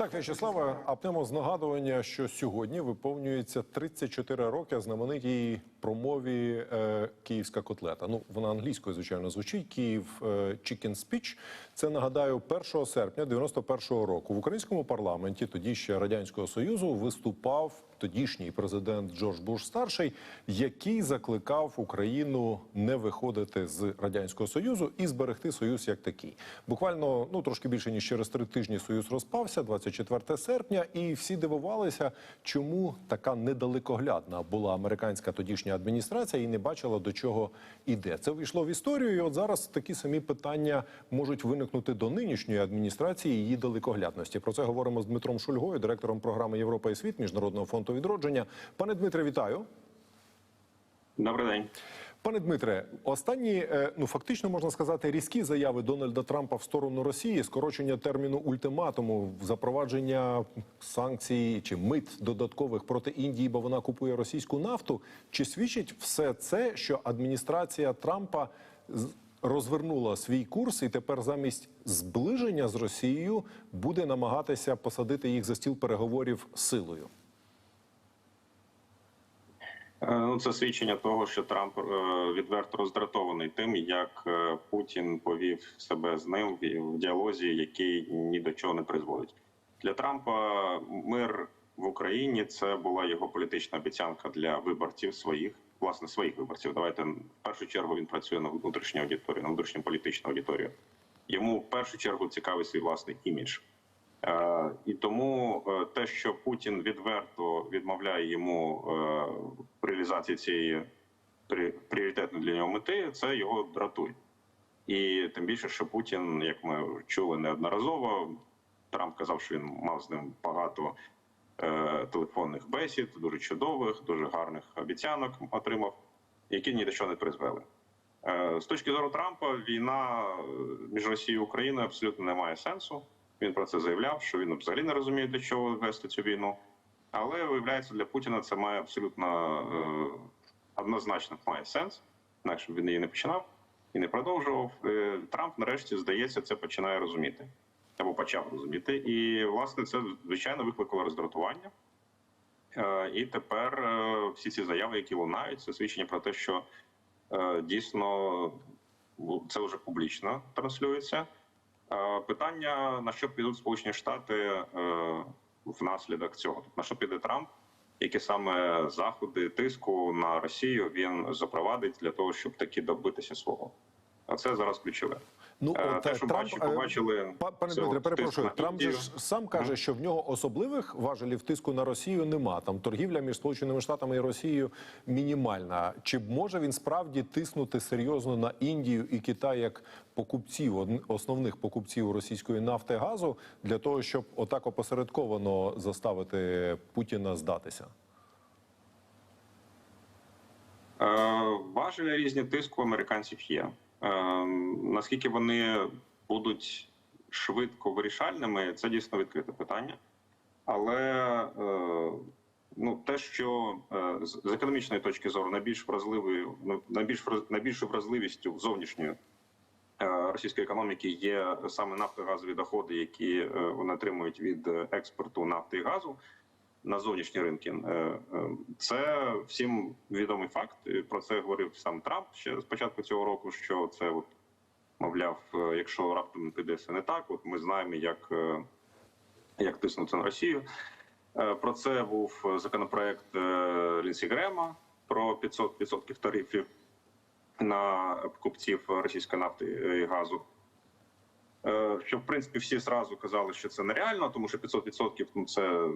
Так, В'ячеславе, пнемо з нагадування, що сьогодні виповнюється 34 роки знаменитій промові е, Київська котлета. Ну, вона англійською, звичайно, звучить. Київ е, Chicken Speech. Це нагадаю 1 серпня 91-го року в українському парламенті, тоді ще радянського союзу, виступав тодішній президент Джордж Буш старший, який закликав Україну не виходити з радянського союзу і зберегти союз як такий. Буквально ну трошки більше ніж через три тижні союз розпався, 24 серпня, і всі дивувалися, чому така недалекоглядна була американська тодішня адміністрація і не бачила до чого іде. Це війшло в історію. І от зараз такі самі питання можуть виникнути до нинішньої адміністрації і її далекоглядності. Про це говоримо з Дмитром Шульгою, директором програми Європа і світ міжнародного фонду відродження. Пане Дмитре, вітаю. Добрий день. Пане Дмитре, останні е, ну фактично можна сказати різкі заяви Дональда Трампа в сторону Росії, скорочення терміну ультиматуму, запровадження санкцій чи мит додаткових проти Індії, бо вона купує російську нафту. Чи свідчить все це, що адміністрація Трампа розвернула свій курс і тепер замість зближення з Росією буде намагатися посадити їх за стіл переговорів силою? Е, Ну, це свідчення того, що Трамп е, відверто роздратований тим, як е, Путін повів себе з ним в- діалозі, який ні до чого не призводить. Для Трампа мир в Україні це була його політична обіцянка для виборців своїх, власне, своїх виборців. Давайте в першу чергу він працює на внутрішню аудиторію, на внутрішню політичну аудиторію. Йому в першу чергу цікавий свій власний імідж. Е, І тому е, те, що Путін відверто відмовляє йому е, в реалізації цієї пріоритетної для нього мети, це його дратує. І тим більше, що Путін, як ми чули неодноразово, Трамп казав, що він мав з ним багато телефонних бесід, дуже чудових, дуже гарних обіцянок отримав, які ні до чого не призвели. З точки зору Трампа, війна між Росією і Україною абсолютно не має сенсу. Він про це заявляв, що він взагалі не розуміє, для чого вести цю війну. Але виявляється, для Путіна це має абсолютно е, однозначно має сенс, інакше він її не починав і не продовжував. Е, Трамп, нарешті, здається, це починає розуміти або почав розуміти. І власне це звичайно викликало роздратування. Е, І тепер е, всі ці заяви, які лунають, це свідчення про те, що е, дійсно ну, це вже публічно транслюється. Е, Питання на що підуть Сполучені Штати е, внаслідок цього, на що піде Трамп, які саме заходи тиску на Росію він запровадить для того, щоб таки добитися свого. А це зараз ключове. Ну Е, от, те, е, що Трамп, бачу, е, побачили пане Дмитре, перепрошую. Трамп же ж сам каже, що в нього особливих важелів тиску на Росію нема. Там торгівля між Сполученими Штатами і Росією мінімальна. Чи може він справді тиснути серйозно на Індію і Китай як покупців, основних покупців російської нафти газу для того, щоб отак опосередковано заставити Путіна здатися? Важелі різні тиску американців є. Е, Наскільки вони будуть швидко вирішальними, це дійсно відкрите питання. Але е, ну, те, що е, з економічної точки зору найбільш вразливою, ну, найбільш найбільшою вразливістю зовнішньої е, російської економіки є саме нафтогазові доходи, які вони отримують від експорту нафти і газу на зовнішні ринки. Е, е, Це всім відомий факт. Про це говорив сам Трамп ще з початку цього року. Що це, от, мовляв, е, якщо раптом піде все не так, от ми знаємо, як, як тиснути на Росію. Про це був законопроект Лінсі Грема про 500% тарифів на купців російської нафти і газу. Е, Що в принципі всі зразу казали, що це нереально, тому що 500% ну це,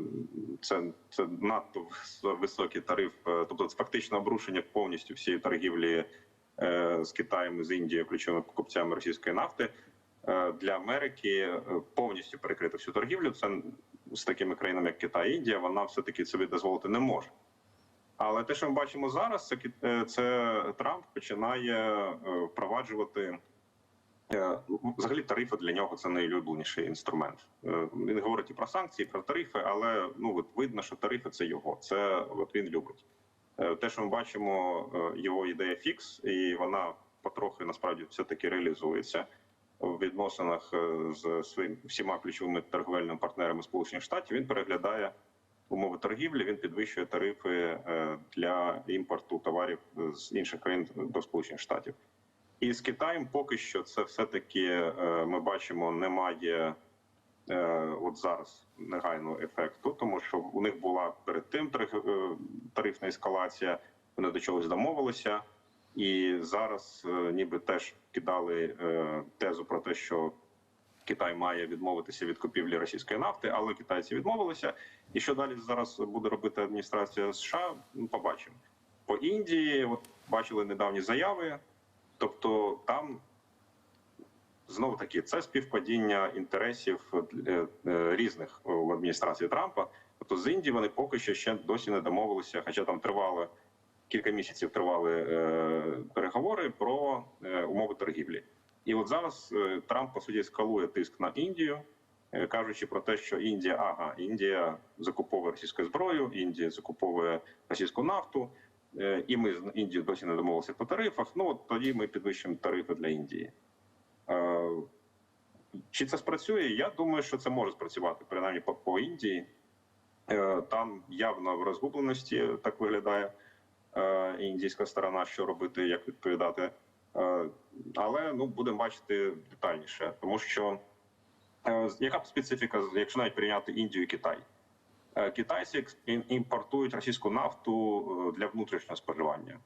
це, це надто високий тариф. Е, Тобто це фактично обрушення повністю всієї торгівлі е, з Китаєм і з Індією, ключовими покупцями російської нафти. Для Америки повністю перекрити всю торгівлю. Це з такими країнами, як Китай і Індія, вона все таки собі дозволити не може. Але те, що ми бачимо зараз, це, це Трамп починає впроваджувати. Е, Взагалі, тарифи для нього це найулюбленіший інструмент. Е, Він говорить і про санкції, і про тарифи, але ну от видно, що тарифи це його. Це от він любить. Е, Те, що ми бачимо, його ідея фікс, і вона потрохи насправді все таки реалізується. в відносинах з своїм всіма ключовими торговельними партнерами Сполучених Штатів. Він переглядає умови торгівлі. Він підвищує тарифи для імпорту товарів з інших країн до Сполучених Штатів. І з Китаєм поки що це все-таки е, ми бачимо, немає е, от зараз негайного ефекту, тому що у них була перед тим е, тарифна ескалація, вони до чогось домовилися, і зараз ніби теж кидали тезу про те, що Китай має відмовитися від купівлі російської нафти, але китайці відмовилися. І що далі зараз буде робити адміністрація США? Ну, побачимо. По Індії, от бачили недавні заяви. Тобто там знову таки це співпадіння інтересів е, е, різних в адміністрації Трампа. Тобто з Індії вони поки що ще досі не домовилися, хоча там тривали кілька місяців тривали е, переговори про умови торгівлі. І от зараз Трамп по суті скалує тиск на Індію, кажучи про те, що Індія, ага, Індія закуповує російську зброю, Індія закуповує російську нафту. Е, І ми з Індією досі не домовилися по тарифах. Ну от тоді ми підвищимо тарифи для Індії. Е, Чи це спрацює? Я думаю, що це може спрацювати, принаймні по, по Індії. Е, Там явно в розгубленості так виглядає індійська сторона, що робити, як відповідати. Але ну будемо бачити детальніше, тому що яка б специфіка, якщо навіть прийняти Індію і Китай? Е, Китайці імпортують російську нафту е, для внутрішнього споживання.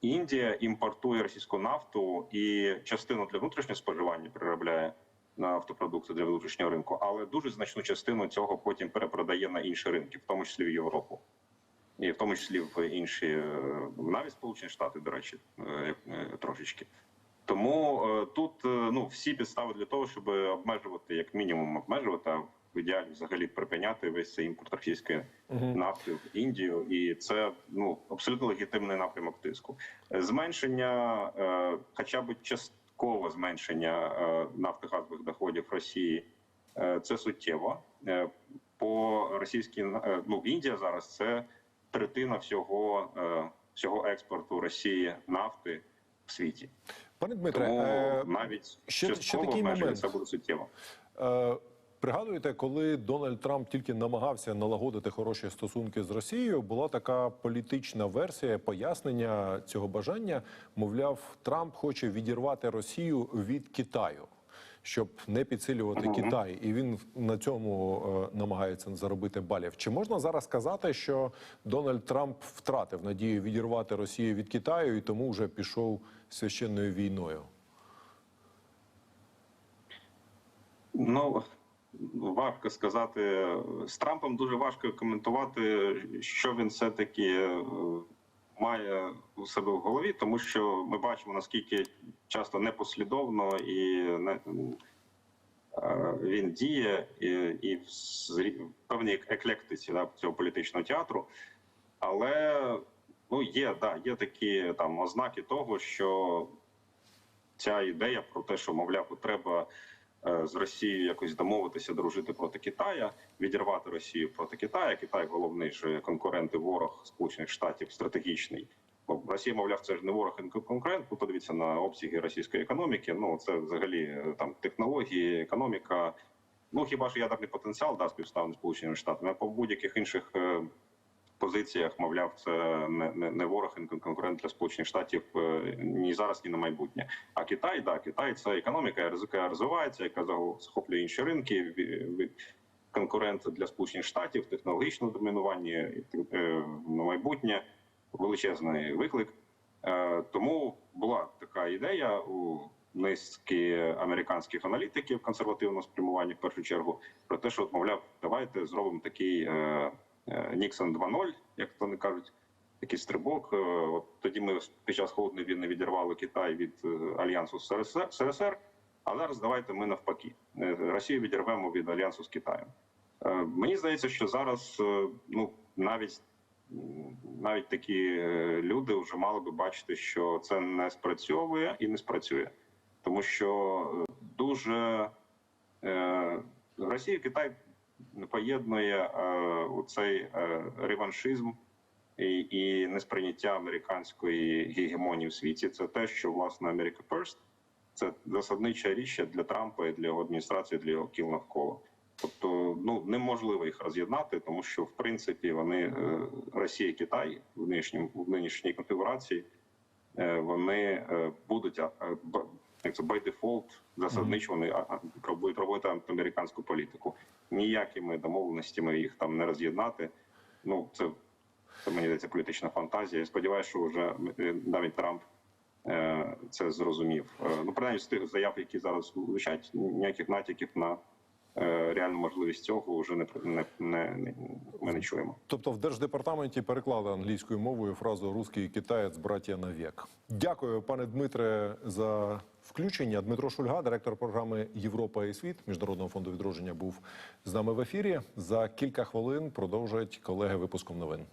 Індія імпортує російську нафту і частину для внутрішнього споживання переробляє на автопродукти для внутрішнього ринку, але дуже значну частину цього потім перепродає на інші ринки, в тому числі в Європу, і в тому числі в інші е, навіть Сполучені Штати, до речі, трошечки. Тому тут ну всі підстави для того, щоб обмежувати, як мінімум, обмежувати, а в ідеалі взагалі припиняти весь цей імпорт російської нафти в Індію, і це ну абсолютно легітимний напрямок тиску. Е, Зменшення, е, хоча б часткове зменшення е, нафтогазових доходів Росії, е, це суттєво. Е, По російській е, ну Індія зараз це третина всього, е, всього експорту Росії нафти в світі. Пане Дмитре, Тому е, навіть ще- ще частково такий момент. це буде суттєво. Пригадуєте, коли Дональд Трамп тільки намагався налагодити хороші стосунки з Росією, була така політична версія пояснення цього бажання. Мовляв, Трамп хоче відірвати Росію від Китаю, щоб не підсилювати Мгм. Китай, і він на цьому е, намагається заробити балів. Чи можна зараз сказати, що Дональд Трамп втратив надію відірвати Росію від Китаю і тому вже пішов священною війною? Ну важко сказати з Трампом. Дуже важко коментувати, що він все таки має у себе в голові, тому що ми бачимо наскільки часто непослідовно і е, він діє і, і в певній еклектиці да, цього політичного театру. Але ну є, да, є такі там ознаки того, що ця ідея про те, що мовляв, треба е, з Росією якось домовитися, дружити проти Китая, відірвати Росію проти Китаю. Китай головний ж конкурент і ворог Сполучених Штатів стратегічний. Росія, мовляв, це ж не ворог і конкурент. Ну, подивіться на обсяги російської економіки. Ну це взагалі е, там технології, економіка. Ну хіба ж ядерний потенціал да, співставний Сполученими Штатами, а по будь-яких інших е, позиціях, мовляв, це не, не, не ворог і конкурент для Сполучених Штатів е, ні зараз, ні на майбутнє. А Китай, да, Китай це економіка, яка розвивається, яка захоплює інші ринки. Конкурент для Сполучених Штатів, технологічне домінування е, на майбутнє, величезний виклик. Е, Тому була така ідея у низки американських аналітиків консервативного спрямування в першу чергу про те, що мовляв, давайте зробимо такий Ніксон 2.0, як то не кажуть, такий стрибок. Е, От тоді ми під час холодної війни відірвали Китай від е, альянсу з СРСР, а зараз давайте ми навпаки Е, Росію відірвемо від альянсу з Китаєм. Е, Мені здається, що зараз е, ну навіть навіть такі е, люди вже мали би бачити, що це не спрацьовує і не спрацює, тому що е, дуже е, Росія і Китай поєднує е, цей е, реваншизм і, і несприйняття американської гегемонії в світі. Це те, що власне America First, це засаднича річ для Трампа і для його адміністрації, для його кіл навколо. Тобто, ну неможливо їх роз'єднати, тому що в принципі вони е, Росія і Китай в нинішньому в нинішній конфігурації вони будуть як це by default засадничо а, проводити антиамериканську політику. Ніякими домовленостями їх там не роз'єднати. Ну це, це мені здається політична фантазія. Я сподіваюся, що вже е, навіть Трамп е, це зрозумів. Е, Ну, принаймні, з тих заяв, які зараз звучать, ніяких натяків на е, реальну можливість цього вже не, не, не, ми не чуємо. Тобто в держдепартаменті переклали англійською мовою фразу «русський китаєць братія навік». Дякую, пане Дмитре, за включення. Дмитро Шульга, директор програми Європа і світ міжнародного фонду відродження, був з нами в ефірі. За кілька хвилин продовжать колеги випуском новин.